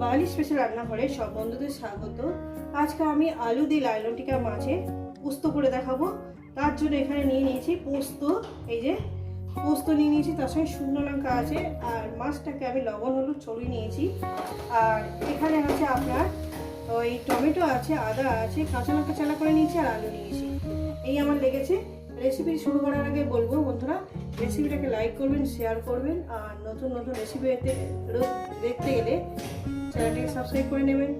বাঙালি special রান্নাঘরে সব বন্ধুদের স্বাগত। আজকে আমি আলু দিয়ে লাইলন টিকা মাছের পোস্ত করে দেখাবো। তার জন্য এখানে নিয়ে নিয়েছি পোস্ত। এই যে পোস্ত নিয়ে নিয়েছি, তার সঙ্গে শুকনো লঙ্কা আছে। আর মাছটাকে আমি লবণ, হলুদ ছড়িয়ে নিয়েছি। আর এখানে আছে আপনার ওই টমেটো আছে, আদা আছে, কাঁচা লঙ্কা চালা করে নিয়েছি আর আলু নিয়েছি। এই আমার লেগেছে। রেসিপি শুরু করার আগে বলব বন্ধুরা রেসিপিটাকে লাইক করবেন শেয়ার করবেন। আর নতুন নতুন রেসিপি দেখতে গেলে চ্যানেলটিকে সাবস্ক্রাইব করে নেবেন।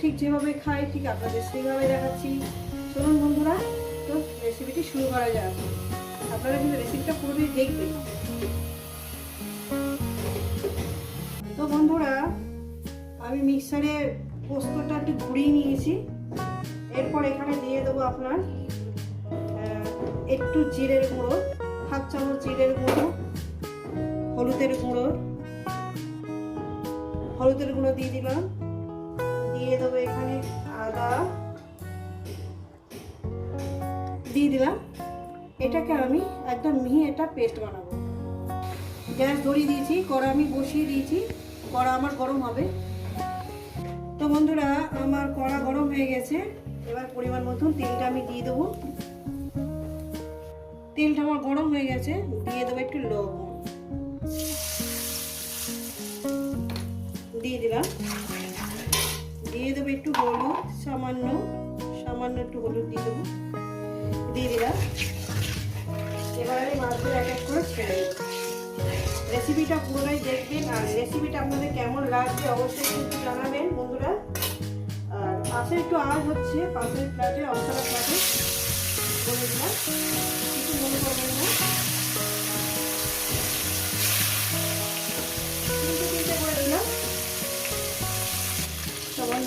ঠিক যেভাবে খাই, ঠিক আপনাদের সেইভাবে দেখাচ্ছি। চলুন বন্ধুরা, তো রেসিপিটি শুরু করা যাক। আপনারা কিন্তু রেসিপিটা পুরোটাই দেখবেন। তো বন্ধুরা, আমি মিক্সারে পোস্তটা একটু ঘুরিয়ে নিয়েছি। এরপর এখানে দিয়ে দেবো আপনার একটু জিরের গুঁড়ো, হাফ চামচ জিরের গুঁড়ো, হলুদের গুঁড়ো হলুদের গুঁড়ো দিয়ে দিলাম। দিয়ে দেবো এখানে আদা। দিয়ে দিলাম। এটাকে আমি একদম মিহি একটা পেস্ট বানাবো। গ্যাস ধরিয়ে দিয়েছি, কড়া আমি বসিয়ে দিয়েছি, কড়া আমার গরম হবে। তো বন্ধুরা, আমার কড়া গরম হয়ে গেছে। এবার পরিমাণ মতন তেলটা আমি দিয়ে দেবো। তেলটা আমার গরম হয়ে গেছে, দিয়ে দেবো একটু লবণ। দিলাম। দিয়ে দেবো একটু হলুদ, সামান্য সামান্য একটু হলুদ দিয়ে দেবো। দিয়ে দিলাম। এবার মাছগুলো এক এক করে ছেড়ে রেসিপিটা পুরোটাই দেখবেন আর রেসিপিটা আপনাদের কেমন লাগবে অবশ্যই কিন্তু জানাবেন বন্ধুরা। আর পাশে একটু আওয়াজ হচ্ছে, পাশের ফ্ল্যাটে অবসর ফ্ল্যাটে বলে দিলাম। কিছু মনে করবেন না।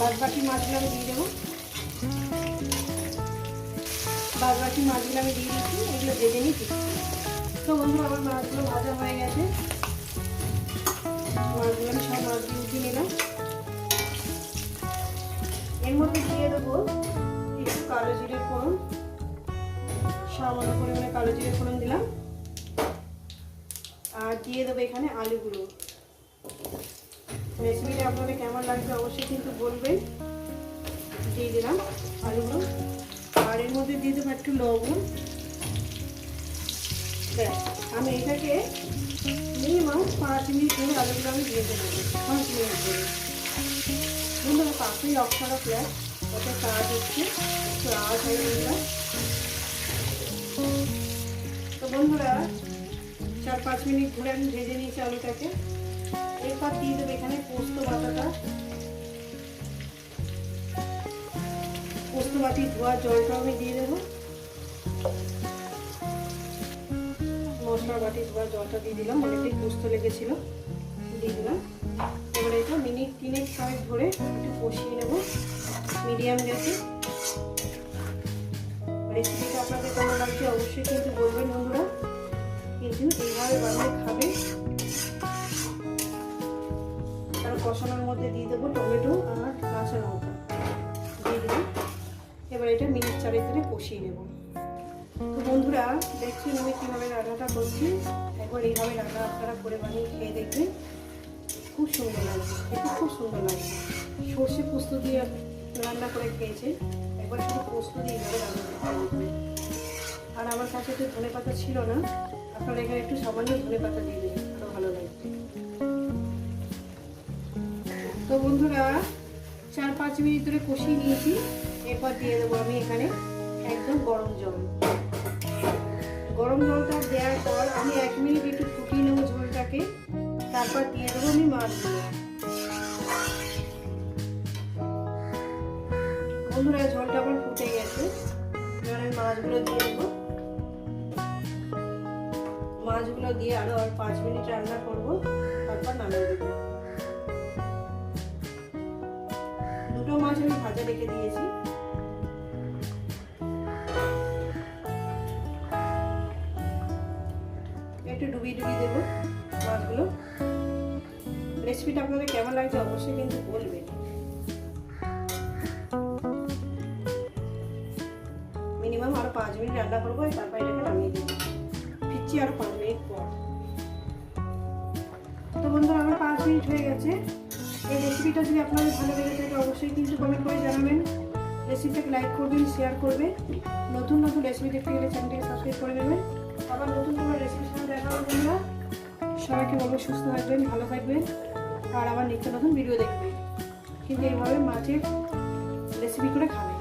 বাদ বাকি মাছগুলো আমি দিয়ে দেবো। বাদ বাকি মাছগুলো আমি দিয়ে দিচ্ছি, এগুলো ভেজে নিচ্ছি। তো বন্ধু, আমার মাছগুলো ভাজা হয়ে গেছে। মাছগুলো আমি সব মাছগুলো উঠিয়ে নিলাম। এর মধ্যে দিয়ে দেবো একটু কালো জিরের ফোড়ন। সামান্য পরিমাণে কালো জিরের ফোড়ন দিলাম। আর দিয়ে দেবো এখানে আলুগুলো। রেসিপিটা আপনাদের কেমন লাগবে অবশ্যই কিন্তু বলবেন। দিয়ে দিলাম আলুগুলো। আর এর মধ্যে দিয়ে দেবো একটু লবণ। আমি এটাকে মিনিমাম পাঁচ মিনিট ধরে আলুগুলো আমি দিয়ে দেবো। পাঁচ মিনিট ধরে। বন্ধুরা পাশেই অক্ষরা প্লাস ওটা কাজ হচ্ছে, একটু আওয়াজ হয়ে গেল। তো বন্ধুরা, চার পাঁচ মিনিট ধরে আমি ভেজে নিয়েছি আলুটাকে। এরপর দিয়ে দেবো, এখানে পোস্ত বাটাটা। পোস্ত বাটি ধোয়া জলটা আমি দিয়ে দেবো। মশলা বাটি ধোয়া, জলটা দিয়ে দিলাম, অনেকটাই পোস্ত লেগেছিল, দিয়ে দিলাম। এবারে এটা মিনিট তিনেক ছয়েক ধরে একটু কষিয়ে নেব, মিডিয়াম গ্যাসে রেসিপিটা আপনাদের কেমন লাগছে অবশ্যই কিন্তু বলবেন বন্ধুরা। কিন্তু এইভাবে বানিয়ে খাবে কষানোর মধ্যে দিয়ে দেবো টমেটো আর কাঁচা লঙ্কা। দিয়ে দিলাম। এবার এটা মিনিট চারেক ধরে কষিয়ে নেব। তো বন্ধুরা, দেখছেন আমি কীভাবে রান্নাটা করছি? একবার এইভাবে রান্না আপনারা করে বানিয়ে খেয়ে দেখবেন। খুব সুন্দর লাগবে এটা খুব সুন্দর লাগবে। সর্ষে পোস্ত দিয়ে রান্না করে খেয়েছে একবার শুধু পোস্ত দিয়ে এইভাবে রান্না করে আর আমার কাছে তো ধনে পাতা ছিল না। আপনারা এখানে একটু সামান্য ধনে পাতা দিয়ে দেবেন আরও ভালো লাগবে। তো বন্ধুরা, চার পাঁচ মিনিট ধরে কষিয়ে নিয়েছি। এরপর দিয়ে দেবো আমি এখানে একদম গরম জল। গরম জলটা দেওয়ার পর আমি এক মিনিট একটু ফুটিয়ে নেব ঝোলটাকে। তারপর দিয়ে দেবো আমি মাছগুলো বন্ধুরা, ঝোলটা আমার ফুটে গেছে। এবার আমি মাছগুলো দিয়ে দেবো। মাছগুলো দিয়ে আরও আর পাঁচ মিনিট রান্না করব। তারপর নামিয়ে দেবো। মাছ আমি ভাজা রেখে দিয়েছি। একটু ডুবিয়ে ডুবিয়ে দেবো মাছগুলো। রেসিপিটা আপনাদের কেমন লাগছে অবশ্যই কিন্তু বলবেন। মিনিমাম আরও পাঁচ মিনিট রান্না করব তারপর এটাকে নামিয়ে দেবো ফিরছি আরও পাঁচ মিনিট পর। তো বন্ধুরা, আমার পাঁচ মিনিট হয়ে গেছে। এই রেসিপিটা যদি আপনাদের ভালো লেগে থাকে, অবশ্যই কিন্তু কমেন্ট করে জানাবেন। রেসিপিটাকে লাইক করবেন শেয়ার করবেন। নতুন নতুন রেসিপি দেখতে গেলে চ্যানেলটাকে সাবস্ক্রাইব করে নেবেন। আবার নতুন কোনো রেসিপির সাথে দেখা হবে বন্ধুরা। সবাইকে বলব সুস্থ থাকবেন, ভালো থাকবেন। আর আবার নিত্য নতুন ভিডিও দেখবেন। কিন্তু এইভাবে মাছের রেসিপি করে খাবেন।